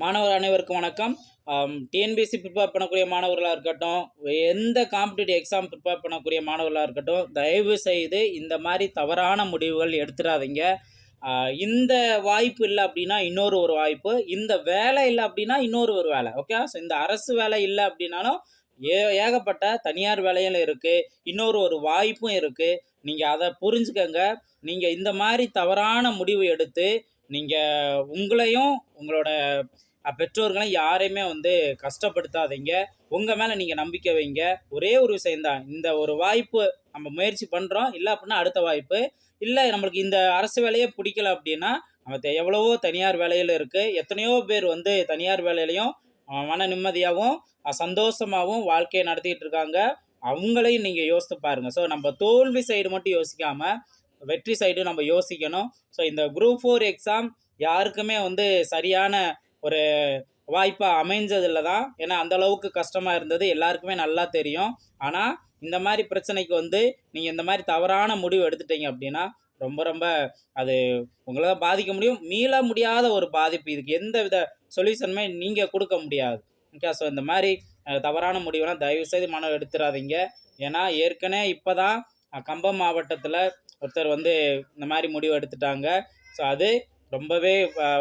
மாணவர் அனைவருக்கும் வணக்கம். டிஎன்பிஎஸ்சி ப்ரிப்பேர் பண்ணக்கூடிய மாணவர்களாக இருக்கட்டும் எந்த காம்படிட்டிவ் எக்ஸாம் ப்ரிப்பேர் பண்ணக்கூடிய மாணவர்களாக இருக்கட்டும் தயவு செய்து இந்த மாதிரி தவறான முடிவுகள் எடுத்துடாதீங்க. இந்த வாய்ப்பு இல்லை அப்படின்னா இன்னொரு ஒரு வாய்ப்பு. இந்த வேலை இல்லை அப்படின்னா இன்னொரு ஒரு வேலை ஓகே ஸோ இந்த அரசு வேலை இல்லை அப்படின்னாலும் ஏ ஏகப்பட்ட தனியார் வேலையில் இருக்குது இன்னொரு ஒரு வாய்ப்பும் இருக்குது நீங்கள் அதை புரிஞ்சுக்கங்க. நீங்கள் இந்த மாதிரி தவறான முடிவு எடுத்து நீங்கள் உங்களையும் உங்களோட பெற்றோர்களும் யாரையுமே வந்து கஷ்டப்படுத்தாதீங்க. உங்கள் மேலே நீங்கள் நம்பிக்கை வைங்க. ஒரே ஒரு விஷயம்தான். இந்த ஒரு வாய்ப்பு நம்ம முயற்சி பண்ணுறோம் இல்லை அப்படின்னா அடுத்த வாய்ப்பு. இல்லை நம்மளுக்கு இந்த அரசு வேலையே பிடிக்கல அப்படின்னா நம்ம எவ்வளவோ தனியார் வேலையில் இருக்குது எத்தனையோ பேர் வந்து தனியார் வேலையிலையும் மன நிம்மதியாகவும் சந்தோஷமாகவும் வாழ்க்கையை நடத்திட்டு இருக்காங்க. அவங்களையும் நீங்கள் யோசித்து பாருங்கள் ஸோ நம்ம தோல்வி சைடு மட்டும் யோசிக்காமல் வெற்றி சைடு நம்ம யோசிக்கணும். ஸோ இந்த குரூப் ஃபோர் எக்ஸாம் யாருக்குமே வந்து சரியான ஒரு வாய்ப்பாக அமைஞ்சதில்ல தான். ஏன்னா அந்த அளவுக்கு கஷ்டமாக இருந்தது. எல்லாருக்குமே நல்லா தெரியும். ஆனால் இந்த மாதிரி பிரச்சனைக்கு வந்து நீங்கள் இந்த மாதிரி தவறான முடிவு எடுத்துட்டீங்க அப்படின்னா ரொம்ப ரொம்ப அது உங்களை தான் பாதிக்க முடியும். மீள முடியாத ஒரு பாதிப்பு. இதுக்கு எந்த வித சொல்யூஷனுமே நீங்கள் கொடுக்க முடியாது. ஓகே ஸோ இந்த மாதிரி தவறான முடிவெல்லாம் தயவுசெய்து மனம் எடுத்துடாதீங்க ஏன்னா ஏற்கனவே இப்போ தான் கம்பம் மாவட்டத்தில் ஒருத்தர் வந்து இந்த மாதிரி முடிவு எடுத்துட்டாங்க. ஸோ அது ரொம்பவே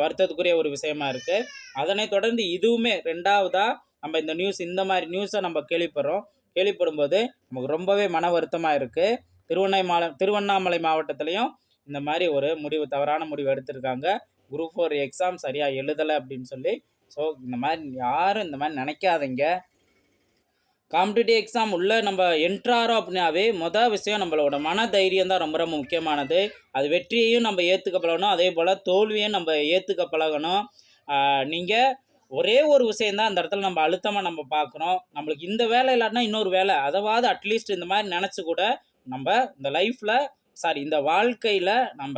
வருத்தத்துக்குரிய ஒரு விஷயமா இருக்குது அதனை தொடர்ந்து இதுவுமே ரெண்டாவதாக நம்ம இந்த நியூஸ் இந்த மாதிரி நியூஸை நம்ம கேள்விப்படுறோம். கேள்விப்படும்போது நமக்கு ரொம்பவே மன வருத்தமாக இருக்குது திருவண்ணாமலை திருவண்ணாமலை மாவட்டத்துலேயும் இந்த மாதிரி ஒரு முடிவு தவறான முடிவு எடுத்திருக்காங்க. குரூப் ஃபோர் எக்ஸாம் சரியாக எழுதலை அப்படின்னு சொல்லி. ஸோ இந்த மாதிரி யாரும் இந்த மாதிரி நினைக்காதீங்க. காம்படிட்டிவ் எக்ஸாம் உள்ளே நம்ம என்ட்ராரோ அப்படின்னாவே மொதல் விஷயம் நம்மளோட மன தைரியம் தான் ரொம்ப ரொம்ப முக்கியமானது. அது வெற்றியையும் நம்ம ஏற்றுக்க பழகணும் அதே போல் தோல்வியும் நம்ம ஏற்றுக்க பழகணும் நீங்கள் ஒரே ஒரு விஷயந்தான் அந்த இடத்துல நம்ம அழுத்தமாக நம்ம பார்க்குறோம் நம்மளுக்கு இந்த வேலை இல்லாட்டினா இன்னொரு வேலை. அதாவது அட்லீஸ்ட் இந்த மாதிரி நினச்சி கூட நம்ம இந்த லைஃப்பில் சாரி இந்த வாழ்க்கையில் நம்ம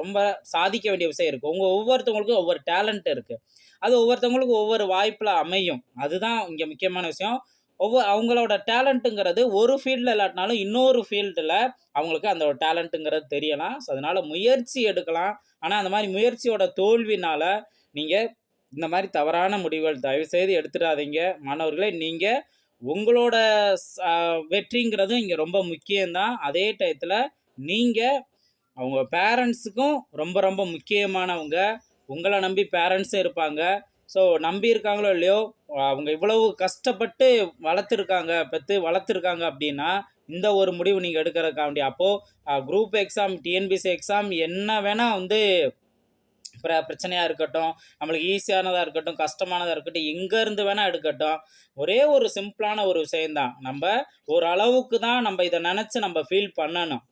ரொம்ப சாதிக்க வேண்டிய விஷயம் இருக்குது உங்கள் ஒவ்வொருத்தவங்களுக்கும் ஒவ்வொரு டேலண்ட் இருக்குது அது ஒவ்வொருத்தவங்களுக்கும் ஒவ்வொரு வாய்ப்பில் அமையும். அதுதான் இங்கே முக்கியமான விஷயம். ஒவ்வொரு அவங்களோட டேலண்ட்டுங்கிறது ஒரு ஃபீல்டில் இல்லாட்டினாலும் இன்னொரு ஃபீல்டில் அவங்களுக்கு அந்த டேலண்ட்டுங்கிறது தெரியலாம். ஸோ அதனால் முயற்சி எடுக்கலாம். ஆனால் அந்த மாதிரி முயற்சியோட தோல்வினால் நீங்கள் இந்த மாதிரி தவறான முடிவுகள் தயவுசெய்து எடுத்துடாதீங்க. மாணவர்களே நீங்கள் உங்களோட வெற்றிங்கிறதும் இங்கே ரொம்ப முக்கியம்தான். அதே டயத்தில் நீங்கள் அவங்க பேரண்ட்ஸுக்கும் ரொம்ப ரொம்ப முக்கியமானவங்க. உங்களை நம்பி பேரண்ட்ஸும் இருப்பாங்க. ஸோ நம்பி இருக்காங்களோ இல்லையோ அவங்க இவ்வளவு கஷ்டப்பட்டு வளர்த்துருக்காங்க பெற்று வளர்த்துருக்காங்க அப்படின்னா இந்த ஒரு முடிவு நீங்கள் எடுக்கிறதுக்காண்டி அப்போது குரூப் எக்ஸாம் டிஎன்பிசி எக்ஸாம் என்ன வேணால் வந்து பிர பிரச்சனையாக இருக்கட்டும் நம்மளுக்கு ஈஸியானதாக இருக்கட்டும் கஷ்டமானதாக இருக்கட்டும் எங்கேருந்து வேணால் எடுக்கட்டும். ஒரே ஒரு சிம்பிளான ஒரு விஷயந்தான் நம்ம ஓரளவுக்கு தான் நம்ம இதை நினச்சி நம்ம ஃபீல் பண்ணணும்.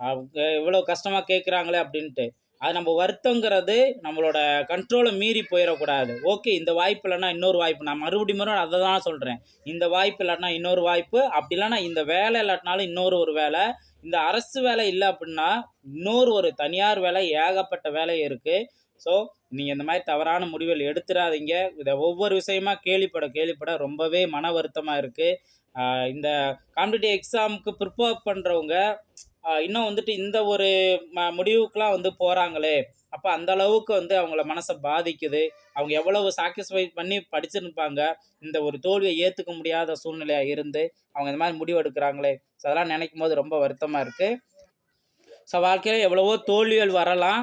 அவங்க இவ்வளோ கஷ்டமாக கேட்குறாங்களே அப்படின்ட்டு. அது நம்ம வருத்தங்கிறது நம்மளோட கண்ட்ரோலை மீறி போயிடக்கூடாது ஓகே இந்த வாய்ப்பு இல்லைன்னா இன்னொரு வாய்ப்பு. நான் மறுபடியும் மறுபடியும் அதை தான் சொல்கிறேன் இந்த வாய்ப்பு இல்லாட்டினா இன்னொரு வாய்ப்பு. அப்படி இல்லைன்னா இந்த வேலை இல்லாட்டினாலும் இன்னொரு ஒரு வேலை. இந்த அரசு வேலை இல்லை அப்படின்னா இன்னொரு ஒரு தனியார் வேலை ஏகப்பட்ட வேலை இருக்குது ஸோ நீங்கள் இந்த மாதிரி தவறான முடிவுகள் எடுத்துடாதீங்க இதை ஒவ்வொரு விஷயமா கேள்விப்பட கேள்விப்பட ரொம்பவே மன வருத்தமாக இருக்குது இந்த காம்படிட்டிவ் எக்ஸாமுக்கு ப்ரிப்பேர் பண்ணுறவங்க இன்னும் வந்துட்டு இந்த ஒரு ம முடிவுக்கெலாம் வந்து போகிறாங்களே அப்போ அந்த அளவுக்கு வந்து அவங்கள மனசை பாதிக்குது. அவங்க எவ்வளவு சாட்டிஸ்ஃபை பண்ணி படிச்சிருப்பாங்க. இந்த ஒரு தோல்வியை ஏற்றுக்க முடியாத சூழ்நிலையாக இருந்து அவங்க இந்த மாதிரி முடிவு எடுக்கிறாங்களே ஸோ அதெல்லாம் நினைக்கும் போது ரொம்ப வருத்தமாக இருக்குது ஸோ வாழ்க்கையில் எவ்வளவோ தோல்விகள் வரலாம்.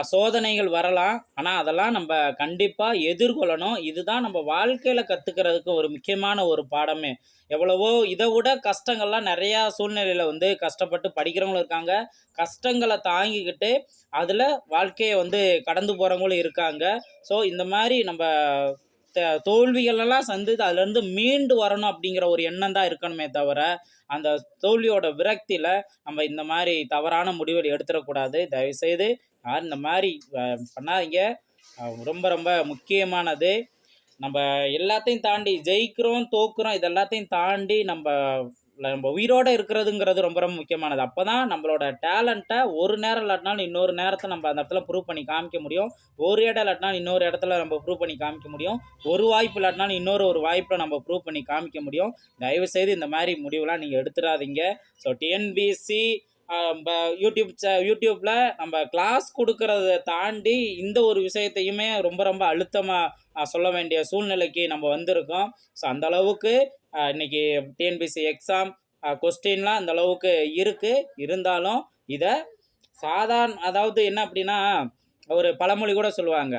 சோதனைகள் வரலாம். ஆனால் அதெல்லாம் நம்ம கண்டிப்பாக எதிர்கொள்ளணும். இதுதான் நம்ம வாழ்க்கையில் கற்றுக்கிறதுக்கு ஒரு முக்கியமான ஒரு பாடமே. எவ்வளவோ இதை விட கஷ்டங்கள்லாம் நிறையா சூழ்நிலையில் வந்து கஷ்டப்பட்டு படிக்கிறவங்களும் இருக்காங்க. கஷ்டங்களை தாங்கிக்கிட்டு அதில் வாழ்க்கையை வந்து கடந்து போகிறவங்களும் இருக்காங்க. ஸோ இந்த மாதிரி நம்ம த- தோல்விகளெல்லாம் சந்தித்து அதுலேருந்து மீண்டு வரணும் அப்படிங்கிற ஒரு எண்ணம் தான் இருக்கணுமே தவிர அந்த தோல்வியோட விரக்தியில் நம்ம இந்த மாதிரி தவறான முடிவுகள் எடுத்துடக்கூடாது. தயவுசெய்து அந்த இந்த மாதிரி பண்ணாதீங்க. ரொம்ப ரொம்ப முக்கியமானது. நம்ம எல்லாத்தையும் தாண்டி ஜெயிக்கிறோம் தோக்குறோம் இது எல்லாத்தையும் தாண்டி நம்ம நம்ம உயிரோட இருக்கிறதுங்கிறது ரொம்ப ரொம்ப முக்கியமானது. அப்போ தான் நம்மளோட டேலண்ட்டை ஒரு நேரம் இல்லாட்டினாலும் இன்னொரு நேரத்தை நம்ம அந்த இடத்துல ப்ரூவ் பண்ணி காமிக்க முடியும். ஒரு இடம் இல்லாட்டினாலும் இன்னொரு இடத்துல நம்ம ப்ரூவ் பண்ணி காமிக்க முடியும். ஒரு வாய்ப்பு இல்லாட்டினாலும் இன்னொரு ஒரு வாய்ப்பில் நம்ம ப்ரூவ் பண்ணி காமிக்க முடியும். தயவுசெய்து இந்த மாதிரி முடிவுலாம் நீங்கள் எடுத்துடாதீங்க. ஸோ டிஎன்பிசி யூடியூப் யூடியூப்பில் நம்ம கிளாஸ் கொடுக்கறத தாண்டி இந்த ஒரு விஷயத்தையுமே ரொம்ப ரொம்ப அழுத்தமாக சொல்ல வேண்டிய சூழ்நிலைக்கு நம்ம வந்திருக்கோம். ஸோ அந்த அளவுக்கு இன்னைக்கு டிஎன்பிசி எக்ஸாம் கொஸ்டின்லாம் அந்த அளவுக்கு இருக்குது இருந்தாலும் இதை சாதாரண அதாவது என்ன அப்படின்னா ஒரு பழமொழி கூட சொல்லுவாங்க.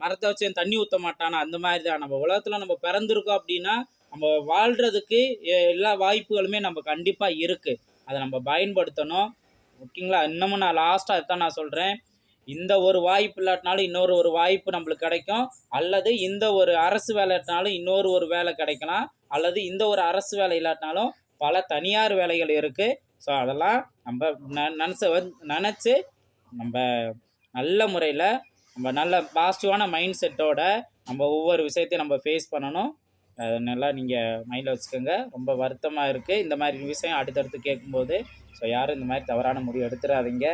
மரத்தை வச்சு தண்ணி ஊற்ற மாட்டானா? அந்த மாதிரி தான் நம்ம உலகத்தில் நம்ம பிறந்திருக்கோம் அப்படின்னா நம்ம வாழ்கிறதுக்கு எல்லா வாய்ப்புகளுமே நம்ம கண்டிப்பாக இருக்குது அதை நம்ம பயன்படுத்தணும். ஓகேங்களா? இன்னமும் நான் லாஸ்ட்டாக அதுதான் நான் சொல்கிறேன் இந்த ஒரு வாய்ப்பு இல்லாட்டினாலும் இன்னொரு ஒரு வாய்ப்பு நம்மளுக்கு கிடைக்கும். அல்லது இந்த ஒரு அரசு வேலைனாலும் இன்னொரு ஒரு வேலை கிடைக்கலாம். அல்லது இந்த ஒரு அரசு வேலை இல்லாட்டினாலும் பல தனியார் வேலைகள் இருக்குது ஸோ அதெல்லாம் நம்ம ந நினச்ச நினச்சி நம்ம நல்ல முறையில் நம்ம நல்ல பாசிட்டிவான மைண்ட் செட்டோட நம்ம ஒவ்வொரு விஷயத்தையும் நம்ம ஃபேஸ் பண்ணணும். நல்லா நீங்கள் மைண்டில் வச்சுக்கோங்க. ரொம்ப வருத்தமாக இருக்குது இந்த மாதிரி விஷயம் அடுத்தடுத்து கேட்கும்போது ஸோ யாரும் இந்த மாதிரி தவறான முடிவு எடுத்துடாதீங்க